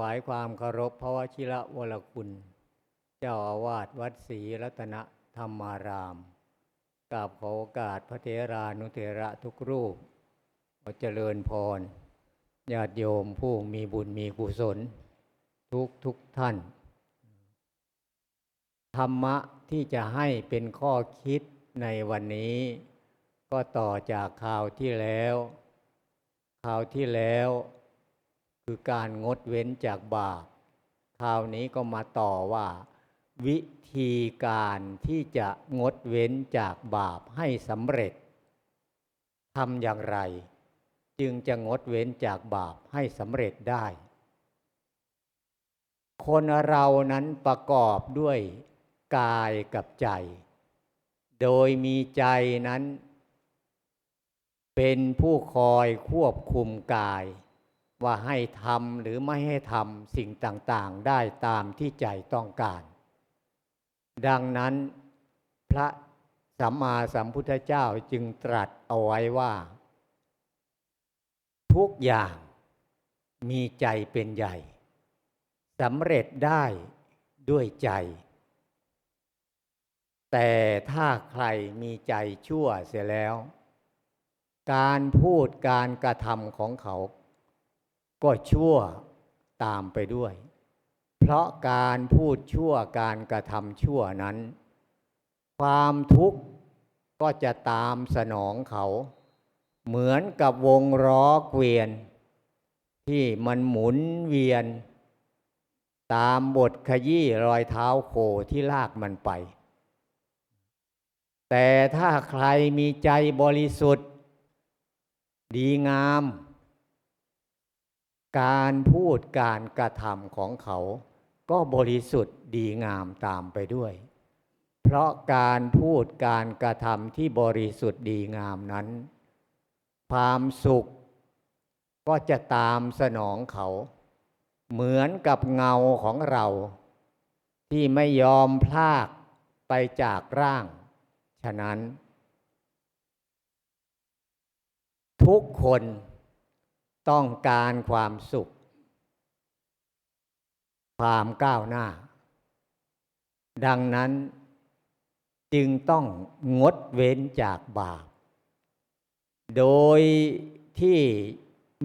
วายความเคารพพระวชิระวรคุณ เจ้าอาวาสวัดศรีรัตนธรรมารามกราบขอโอกาสพระเทรานุเทระทุกรูปขอเจริญพร ญาติโยมผู้มีบุญมีกุศล ทุกทุกท่าน ธรรมะที่จะให้เป็นข้อคิดในวันนี้ ก็ต่อจากข่าวที่แล้วข่าวที่แล้ว คือการงดเว้นจากบาปคราวนี้ก็มาต่อว่า วิธีการที่จะงดเว้นจากบาปให้สำเร็จทำอย่างไร จึงจะงดเว้นจากบาปให้สำเร็จได้ คนเรานั้นประกอบด้วยกายกับใจ โดยมีใจนั้น เป็นผู้คอยควบคุมกาย ว่าให้ทำหรือไม่ให้ทำสิ่งต่างๆ ได้ตามที่ใจต้องการ ดังนั้นพระสัมมาสัมพุทธเจ้าจึงตรัสเอาไว้ว่า ทุกอย่างมีใจเป็นใหญ่สำเร็จได้ด้วยใจ แต่ถ้าใครมีใจชั่วเสียแล้ว การพูดการกระทำของเขา ก็ชั่วตามไปด้วย เพราะการพูดชั่วการกระทำชั่วนั้น ความทุกข์ก็จะตามสนองเขา เหมือนกับวงล้อเกวียน ที่มันหมุนเวียน ตามบทขยี้รอยเท้าโคที่ลากมันไป แต่ถ้าใครมีใจบริสุทธิ์ ดีงาม การพูดการกระทำของเขา ก็บริสุทธิ์ดีงามตามไปด้วย เพราะการพูดการกระทำที่บริสุทธิ์ดีงามนั้น ความสุขก็จะตามสนองเขา เหมือนกับเงาของเรา ที่ไม่ยอมพลากไปจากร่าง ฉะนั้น ทุกคน ต้องการความสุข ความก้าวหน้า ดังนั้นจึงต้องงดเว้นจากบาป โดยที่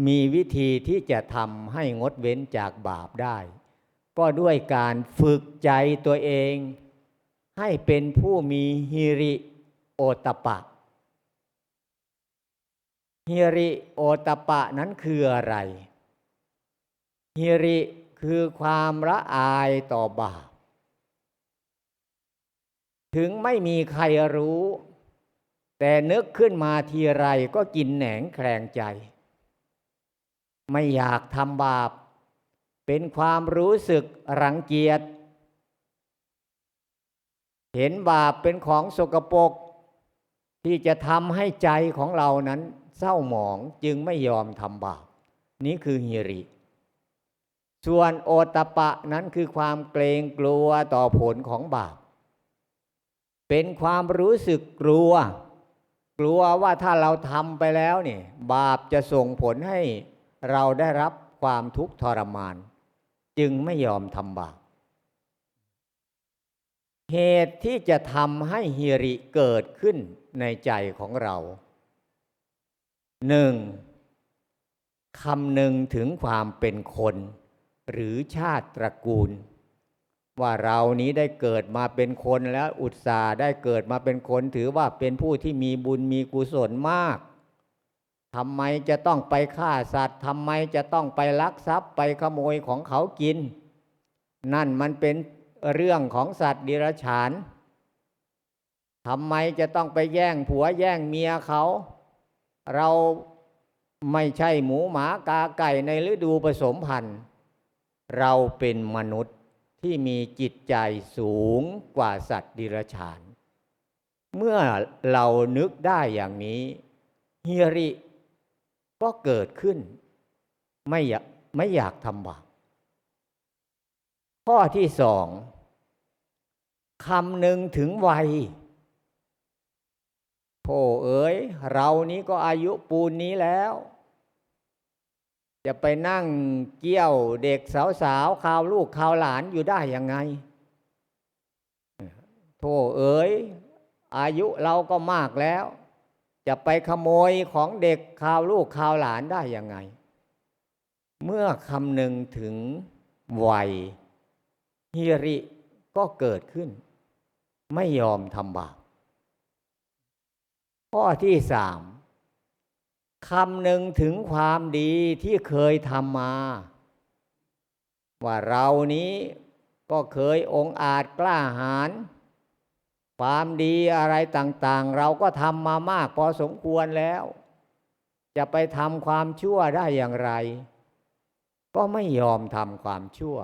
มีวิธีที่จะทำให้งดเว้นจากบาปได้ ก็ด้วยการฝึกใจตัวเอง ให้เป็นผู้มีฮิริโอตปะ ฮิริโอตปะนั้นคืออะไรฮิริคือความละอายต่อบาป ถึงไม่มีใครรู้ แต่นึกขึ้นมาทีไรก็กินแหนงแคลงใจ ไม่อยากทำบาป เป็นความรู้สึกรังเกียจ เห็นบาปเป็นของสกปรกที่จะทำให้ใจของเรานั้น เศร้าหมองจึงไม่ยอมทำบาปนี้คือฮิริ ส่วนโอตปะนั้นคือความเกรงกลัวต่อผลของบาป เป็นความรู้สึกกลัว กลัวว่าถ้าเราทำไปแล้วนี่บาปจะส่งผลให้เราได้รับความทุกข์ทรมาน จึงไม่ยอมทำบาปเหตุที่จะทำให้ฮิริเกิดขึ้นในใจของเรา หนึ่งคำหนึ่งถึงความเป็นคน หรือชาติตระกูล ว่าเรานี้ได้เกิดมาเป็นคนแล้วอุตส่าห์ได้เกิดมาเป็นคน ถือว่าเป็นผู้ที่มีบุญมีกุศลมากทำไมจะต้องไปฆ่าสัตว์ทำไมจะต้องไปลักทรัพย์ไปขโมยของเขากิน นั่นมันเป็นเรื่องของสัตว์ดิรัจฉานทำไมจะต้องไปแย่งผัวแย่งเมียเขา เราไม่ใช่หมูหมากาไก่ในฤดูผสมพันธุ์ เราเป็นมนุษย์ที่มีจิตใจสูงกว่าสัตว์ดิรัจฉาน เมื่อเรานึกได้อย่างนี้ฮิริก็เกิดขึ้น ไม่อยากไม่อยากทำบาปข้อที่สองคำหนึ่งถึงวัย โธเอ๋ยเรานี้ก็อายุปูนนี้แล้ว จะไปนั่งเกี้ยวเด็กสาวๆข่าวลูกข่าวหลานอยู่ได้ยังไงโธ่เอ๋ยอายุเราก็มากแล้ว จะไปขโมยของเด็กข่าวลูกข่าวหลานได้ยังไง เมื่อคำหนึ่งถึงวัยฮิริก็เกิดขึ้น ไม่ยอมทำบาป ข้อที่สามคำหนึ่งถึงความดีที่เคยทำมา ว่าเรานี้ก็เคยองอาจกล้าหาญความดีอะไรต่าง ๆ เราก็ทำมามากพอสมควรแล้ว จะไปทำความชั่วได้อย่างไร ก็ไม่ยอมทำความชั่ว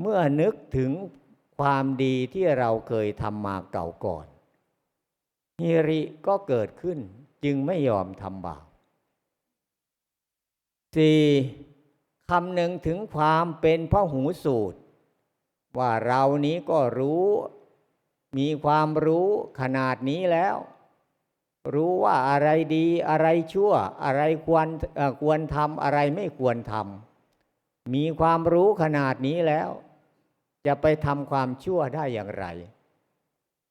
เมื่อนึกถึงความดีที่เราเคยทำมาเก่าก่อน ฮิริก็เกิดขึ้น จึงไม่ยอมทำบาปสี่คำหนึ่งถึงความเป็นพระหูสูตร ว่าเรานี้ก็รู้ มีความรู้ขนาดนี้แล้ว รู้ว่าอะไรดีอะไรชั่ว อะไรควรควรทำอะไรไม่ควรทำมีความรู้ขนาดนี้แล้ว จะไปทำความชั่วได้อย่างไร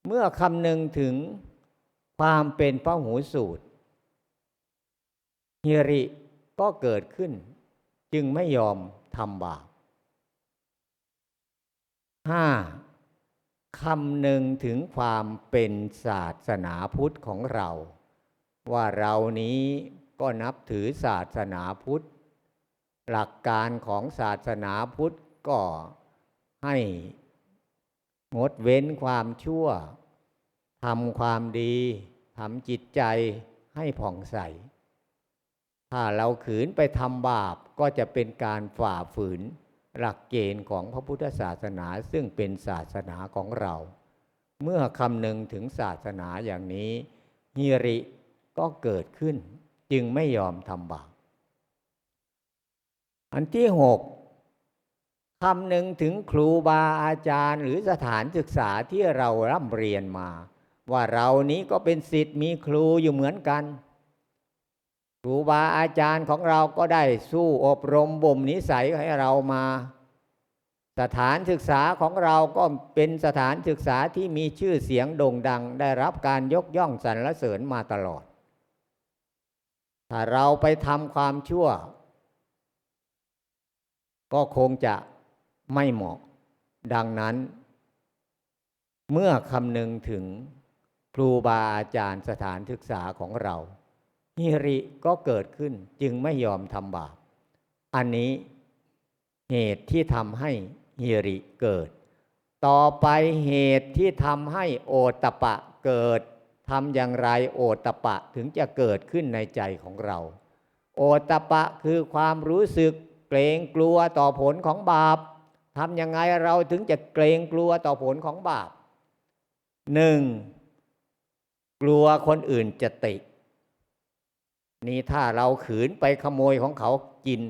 เมื่อคำหนึ่งถึง ความเป็นพระหูสูตรฮิริก็เกิดขึ้น จึงไม่ยอมทำบาปห้าคำหนึ่งถึงความเป็นศาสนาพุทธของเรา ว่าเรานี้ก็นับถือศาสนาพุทธ หลักการของศาสนาพุทธก็ให้งดเว้นความชั่ว ทำความดีทำจิตใจให้ผ่องใส ถ้าเราขืนไปทำบาปก็จะเป็นการฝ่าฝืน หลักเกณฑ์ของพระพุทธศาสนาซึ่งเป็นศาสนาของเรา เมื่อคำนึงถึงศาสนาอย่างนี้ฮิริก็เกิดขึ้น จึงไม่ยอมทำบาป อันที่หกคำหนึ่งถึงครูบาอาจารย์หรือสถานศึกษาที่เราร่ำเรียนมา ว่าเรานี้ก็เป็นสิทธิ์มีครูอยู่เหมือนกัน ครูบาอาจารย์ของเราก็ได้สู้อบรมบ่มนิสัยให้เรามา สถานศึกษาของเราก็เป็นสถานศึกษาที่มีชื่อเสียงโด่งดัง ได้รับการยกย่องสรรเสริญมาตลอด ถ้าเราไปทำความชั่ว ก็คงจะไม่เหมาะ ดังนั้น เมื่อคำนึงถึง ครูบาอาจารย์สถานศึกษาของเราฮิริก็เกิดขึ้นจึงไม่ยอมทำบาป อันนี้เหตุที่ทำให้ฮิริเกิด ต่อไปเหตุที่ทำให้โอตปะเกิดทำอย่างไรโอตปะถึงจะเกิดขึ้นในใจของเรา โอตปะคือความรู้สึกเกรงกลัวต่อผลของบาปทำยังไงเราถึงจะเกรงกลัวต่อผลของบาปหนึ่ง ลัวคนอื่นจะติ นี่ถ้าเราขืนไปขโมยของเขากิน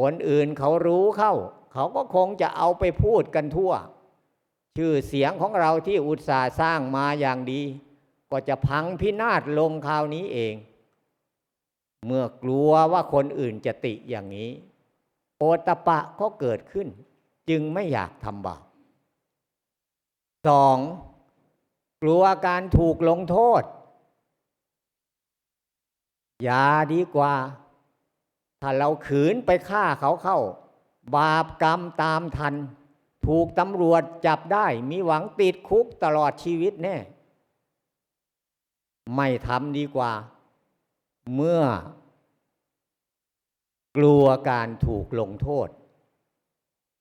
คนอื่นเขารู้เข้า เขาก็คงจะเอาไปพูดกันทั่ว ชื่อเสียงของเราที่อุตสาห์สร้างมาอย่างดี ก็จะพังพินาศลงคราวนี้เอง เมื่อกลัวว่าคนอื่นจะติอย่างนี้ โอตปะก็เกิดขึ้น จึงไม่อยากทำบาปสอง กลัวการถูกลงโทษ อย่าดีกว่า ถ้าเราขืนไปฆ่าเขาเข้า บาปกรรมตามทัน ถูกตำรวจจับได้มีหวังติดคุกตลอดชีวิตแน่ ไม่ทำดีกว่า เมื่อกลัวการถูกลงโทษ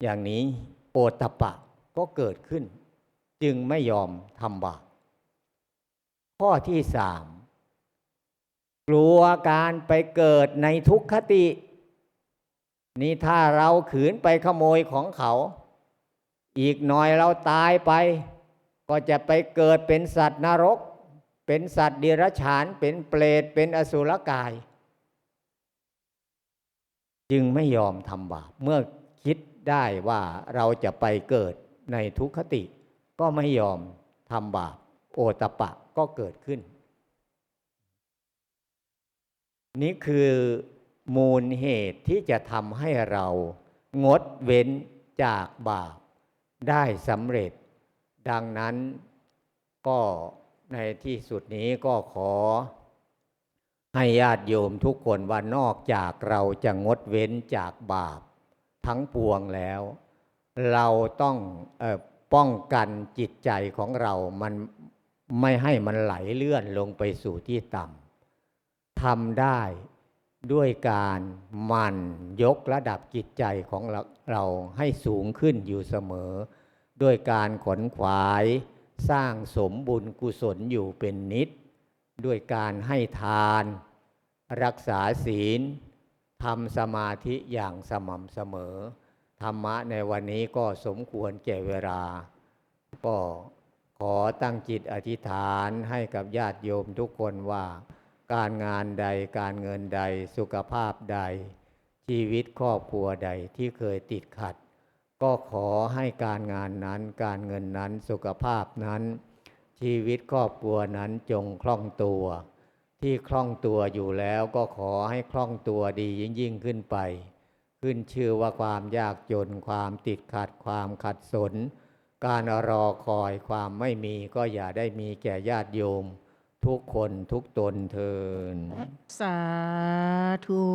อย่างนี้โอตปะก็เกิดขึ้น จึงไม่ยอมทำบาป ข้อที่สามกลัวการไปเกิดในทุกขติ นี่ถ้าเราขืนไปขโมยของเขา อีกหน่อยเราตายไป ก็จะไปเกิดเป็นสัตว์นรก เป็นสัตว์เดรัจฉาน เป็นเปรตเป็นอสุรกาย จึงไม่ยอมทำบาป เมื่อคิดได้ว่าเราจะไปเกิดในทุกขติ ก็ไม่ยอมทำบาป โอตปะก็เกิดขึ้น นี่คือมูลเหตุที่จะทำให้เรางดเว้นจากบาปได้สำเร็จ ดังนั้นก็ในที่สุดนี้ก็ขอ ให้ญาติโยมทุกคนว่านอกจากเราจะงดเว้นจากบาป ทั้งปวงแล้ว เราต้องออป้องกันจิตใจของเรามัน ไม่ให้มันไหลเลื่อนลงไปสู่ที่ต่ำทำได้ด้วยการมันยกระดับจิตใจของเราเราให้สูงขึ้นอยู่เสมอ ด้วยการขนขวายสร้างสมบุญกุศลอยู่เป็นนิด ด้วยการให้ทาน รักษาศีลทำสมาธิอย่างสม่ำเสมอ ธรรมะในวันนี้ก็สมควรแก่เวลา ก็ ขอตั้งจิตอธิษฐานให้กับญาติโยมทุกคนว่า การงานใดการเงินใดสุขภาพใด ชีวิตครอบครัวใดที่เคยติดขัด ก็ขอให้การงานนั้นการเงินนั้นสุขภาพนั้น ชีวิตครอบครัวนั้นจงคล่องตัว ที่คล่องตัวอยู่แล้วก็ขอให้คล่องตัวดียิ่งยิ่งขึ้นไป ขึ้นชื่อว่าความยากจนความติดขัดความขัดสน การรอคอยความไม่มีก็อย่าได้มีแก่ญาติโยม ทุกคนทุกตนเทิน สาธุ